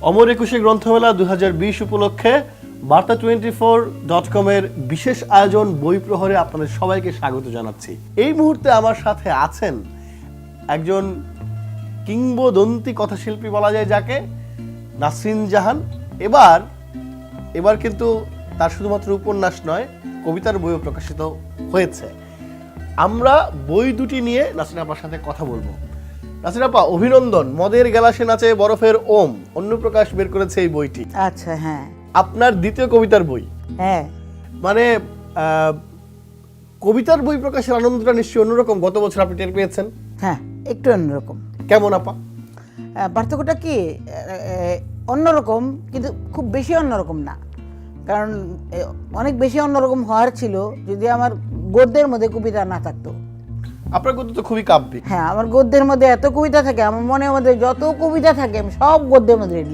অমর একুশে গ্রন্থমেলা দু হাজার বিশ উপলক্ষে বার্তা টোয়েন্টি ফোর ডট কমের বিশেষ আয়োজন বই প্রহরে আপনাদের সবাইকে স্বাগত জানাচ্ছি। এই মুহূর্তে আমার সাথে আছেন একজন কিংবদন্তি কথাশিল্পী বলা যায় যাকে, নাসরিন জাহান। এবার এবার কিন্তু তার শুধুমাত্র উপন্যাস নয়, কবিতার বইও প্রকাশিত হয়েছে। আমরা বই দুটি নিয়ে নাসরিন আপার সাথে কথা বলব। নাসরিন আপা অভিনন্দন। মদের গেলাসে নাচে বরফের ওম। অন্য প্রকাশ বের করেছে এই বইটি। আচ্ছা হ্যাঁ। আপনার দ্বিতীয় কবিতার বই। হ্যাঁ। মানে কবিতার বই প্রকাশের আনন্দটা নিশ্চয়ই অন্যরকম। গত বছর আপনি টের পেয়েছেন। হ্যাঁ একটু অন্যরকম। কেমন আপা? পার্থক্যটা কি? অন্যরকম কিন্তু খুব বেশি অন্যরকম না। কারণ অনেক বেশি অন্যরকম হওয়ার ছিল যদি আমার গদ্যের মধ্যে কবিতা না থাকতো। আপনার গদ্য তো খুবই কাব্যিক। হ্যাঁ আমার গদ্যের মধ্যে এত কবিতা থাকে, আমার মনের মধ্যে যত কবিতা থাকে, আমি সব গদ্যের মধ্যে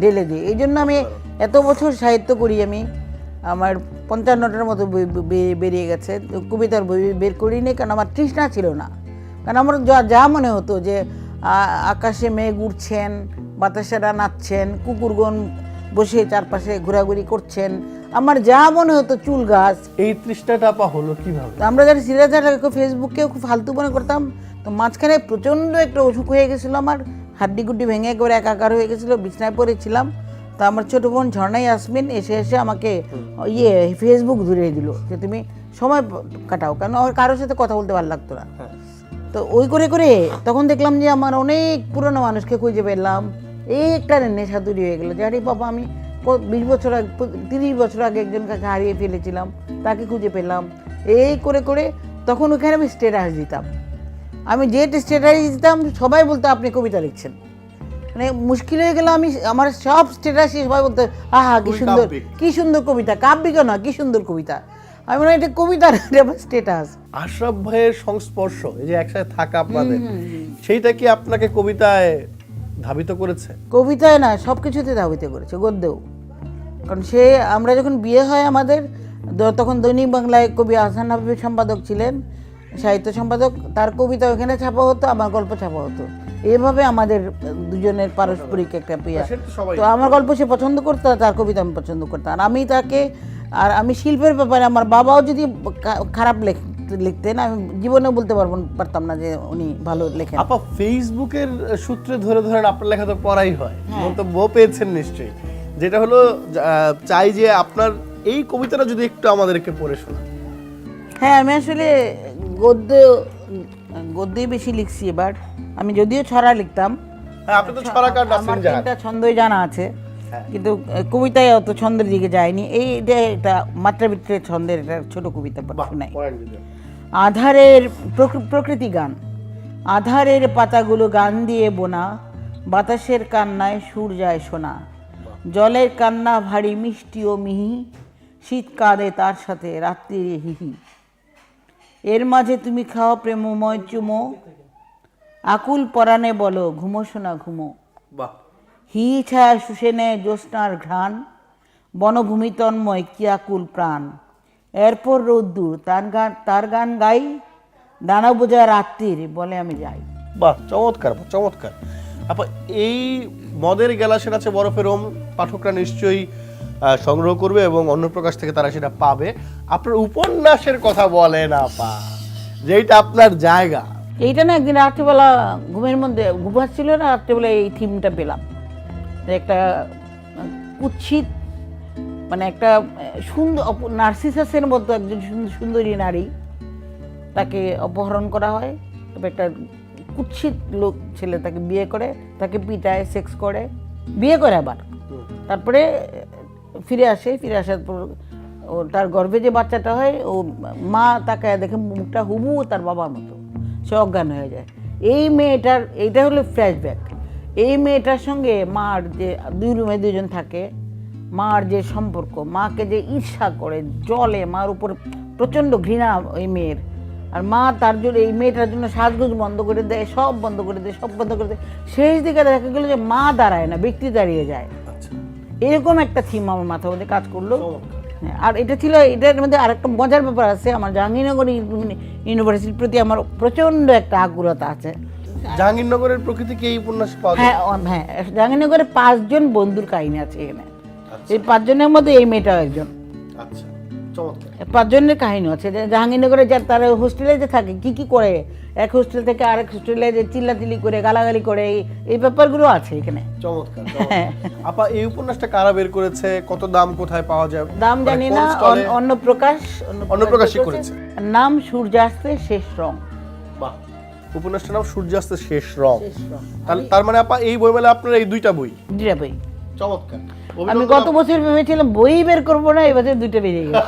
ঢেলে দিই- এই জন্য আমি এত বছর সাহিত্য করি, আমি আমার পঞ্চান্নটার মতো বই বেরিয়ে গেছে। কবিতার বই বের করিনি, কারণ আমার তৃষ্ণা ছিল না। কারণ আমার যা যা মনে হতো যে আকাশে মেঘ উঠছেন বাতাসেরা নাচছেন, কুকুরগণ বসে চারপাশে ঘোরাঘুরি করছেন আমার যা মনে হতো চুল গাছ। এই তৃষ্ণাটা আপা হলো কীভাবে? আমরা যারা সিরিয়াসটাকে ফেসবুকেও খুব ফালতু মনে করতাম। তো মাঝখানে প্রচণ্ড একটা অসুখ হয়ে গেছিল আমার। হাড্ডি গুড্ডি ভেঙে একেবারে একাকার হয়ে গেছিল বিছনায় পড়েছিলাম। তো আমার ছোটো বোন ঝর্ণাই আসমিন এসে এসে আমাকে ইয়ে ফেসবুক ধরিয়ে দিল যে তুমি সময় কাটাও। কেন আর কারোর সাথে কথা বলতে ভালো লাগতো না। তো ওই করে করে তখন দেখলাম যে আমার অনেক পুরনো মানুষকে খুঁজে পেলাম। এই একটা নেশা তৈরি হয়ে গেলো। যে আরে বাবা আমি বিশ বছর আগে তিরিশ বছর আগে একজন কাকে হারিয়ে ফেলেছিলাম তাকে খুঁজে পেলাম। এই করে করে তখন ওখানে আমি স্টেটাস দিতাম। আমি যে স্টেটাস দিতাম সবাই বলতো আপনি কবিতা লিখছেন। মানে মুশকিল হয়ে গেল আমি আমার সব স্টেটাসে সবাই বলতো আহা কি সুন্দর। কি সুন্দর কবিতা কাব্যিক না কি সুন্দর কবিতা। আমি মনে হয় এটা কবিতা না, এটা আমার স্টেটাস আশরাফ ভাইয়ের সংস্পর্শ এই যে একসাথে থাকা আপনাদের সেইটা কি আপনাকে কবিতায় ধাবিত করেছে? কবিতায় না সব কিছুতে ধাবিত করেছে গদ্যেও। কারণ সে আমরা যখন বিয়ে হয় আমাদের তখন দৈনিক বাংলায় কবি আহসান হাবিব সম্পাদক ছিলেন সাহিত্য সম্পাদক তার কবিতা ওখানে ছাপা হতো আমার গল্প ছাপা হতো। এভাবে আমাদের দুজনের পারস্পরিক একটা প্রিয়া তো আমার গল্প সে পছন্দ করতো তার কবিতা আমি পছন্দ করতাম। আর আমি তাকে আর আমি শিল্পের ব্যাপারে আমার বাবাও যদি খারাপ লেখ- লিখতেন আমি জীবনে বলতে পারব পারতাম না যে উনি ভালো লেখেন। আপা ফেসবুকের সূত্রে ধরে ধরেন আপনার লেখা তো পড়াই হয়। হ্যাঁ। মন্তব্য পেয়েছেন নিশ্চয়ই। যেটা হলো চাই যে আপনার এই কবিতাটা যদি একটু আমাদেরকে পড়ে শোনান। হ্যাঁ আমি আসলে গদ্য গদ্যই বেশি লিখছি এবার। আমি যদিও ছড়া লিখতাম। হ্যাঁ আপনি তো জাহান। তিনটা ছন্দই জানা আছে। হ্যাঁ। কিন্তু কবিতায় অত ছন্দের দিকে যায়নি। এই এটা মাত্রাবৃত্তের ছন্দের একটা ছোট কবিতা শোনাই। আধারের প্রকৃ- প্রকৃতি গান। আধারের পাতাগুলো গান দিয়ে বোনা। বাতাসের কান্নায় সুর যায় শোনা জলের কান্না ভারী মিষ্টি ও মিহি। শীত কাঁদে তার সাথে রাত্রির হিহি। এর মাঝে তুমি খাও প্রেমময় চুমো। আকুল পরাণে বলো ঘুমো শোনা ঘুমো। বাহ। হি ছায়া শুষে নেয় জ্যোৎস্নার ঘ্রাণ। বনভূমি তন্ময় কি আকুল প্রাণ। এরপর রোদ্দুর তার গান তার গান গাই। ডানা বোঝা রাত্রির বলে আমি যাই। বাহ চমৎকার চমৎকার। আপা এই মদের গেলাসের আছে বরফের ওম পাঠকরা নিশ্চয়ই সংগ্রহ করবে এবং অন্য প্রকাশ থেকে তারা সেটা পাবে। আপনার উপন্যাসের কথা বলেন আপা যেটা আপনার জায়গা। এইটা না একদিন রাত্রিবেলা ঘুমের মধ্যে ঘুমাচ্ছিল না, রাত্রিবেলা এই থিমটা পেলাম। একটা, কুৎসিত মানে একটা, সুন্দর নার্সিসাসের মতো একজন সুন্দর- সুন্দরী নারী, তাকে অপহরণ করা হয়। তবে একটা কুৎসিত লোক ছেলে তাকে বিয়ে করে, তাকে পিটায় সেক্স করে, বিয়ে করে আবার। তারপরে ফিরে আসে, ফিরে আসার পর ও তার গর্ভে যে বাচ্চাটা হয়, ও মা তাকে দেখে মুখটা হুবু তার বাবার মতো, সে অজ্ঞান হয়ে যায়। এই মেয়েটার, এইটা হলো ফ্ল্যাশব্যাক এই মেয়েটার সঙ্গে মার যে দুই রুমে দুজন থাকে, মার যে সম্পর্ক, মাকে যে ঈর্ষা করে, জলে মার উপর প্রচণ্ড ঘৃণা ওই মেয়ের। আর মা তার জন্য এই মেয়েটার জন্য সাজগোজ বন্ধ করে দেয় সব বন্ধ করে দেয় সব বন্ধ করে দেয়। শেষ দিকে দেখা গেলো যে মা দাঁড়ায় না ব্যক্তি দাঁড়িয়ে যায়। আচ্ছা। এরকম একটা থিম আমার মাথার মধ্যে কাজ করল। হ্যাঁ, আর এটা ছিল এটার মধ্যে আরেকটা মজার ব্যাপার আছে আমার জাহাঙ্গীরনগর ইউনি- ইউনিভার্সিটির প্রতি আমার প্রচণ্ড একটা আগ্রহতা আছে। জাহাঙ্গীরনগরের প্রকৃতি কি এই উপন্যাসে পাওয়া হ্যাঁ হ্যাঁ জাহাঙ্গীরনগরে পাঁচজন বন্ধুর কাহিনী আছে এখানে। আচ্ছা। এই পাঁচজনের মধ্যে এই মেয়েটাও একজন। আচ্ছা। পাঁচজনের কাহিনী আছে জাহাঙ্গীরনগরে যার তারা হোস্টেলে যে থাকে কি কি করে? এক হোস্টেল থেকে আরেক হোস্টেলে যে চিল্লাচিল্লি করে গালাগালি করে এই- ব্যাপারগুলো আছে এখানে। চমৎকার। আপা এই উপন্যাসটা কারা বের করেছে? কত দাম কোথায় পাওয়া যায়? দাম মানে জানি না stall এ? অন্য প্রকাশ অন্য প্রকাশই করেছে। নাম সূর্যাস্তের শেষ রং। বাহ। উপন্যাসটার নাম সূর্যাস্তের শেষ রং। তার মানে আপা এই বইমেলা আপনার এই দুইটা বই? দুইটা বই। চমৎকার। আমি গত বছর ভেবেছিলাম বই বের করব না এবছর দুইটা বেরিয়ে গেছে।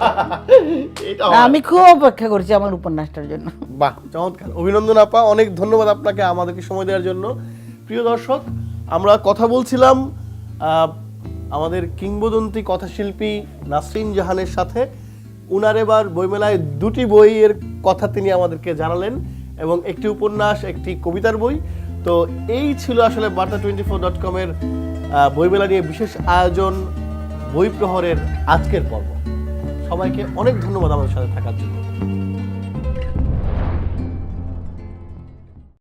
আমি খুব অপেক্ষা করছি আমার উপন্যাসটার জন্য। বাহ চমৎকার। অভিনন্দন আপা অনেক ধন্যবাদ আপনাকে আমাদেরকে সময় দেওয়ার জন্য। প্রিয় দর্শক আমরা কথা বলছিলাম আমাদের কিংবদন্তি কথাশিল্পী নাসরিন জাহানের সাথে। উনার এবার বইমেলায় দুটি বইয়ের কথা তিনি আমাদেরকে জানালেন এবং একটি উপন্যাস একটি কবিতার বই। তো এই ছিল আসলে বার্তা টোয়েন্টি ফোর ডট কমের বইমেলা নিয়ে বিশেষ আয়োজন বই প্রহরের আজকের পর্ব। সবাইকে অনেক ধন্যবাদ আমাদের সাথে থাকার জন্য।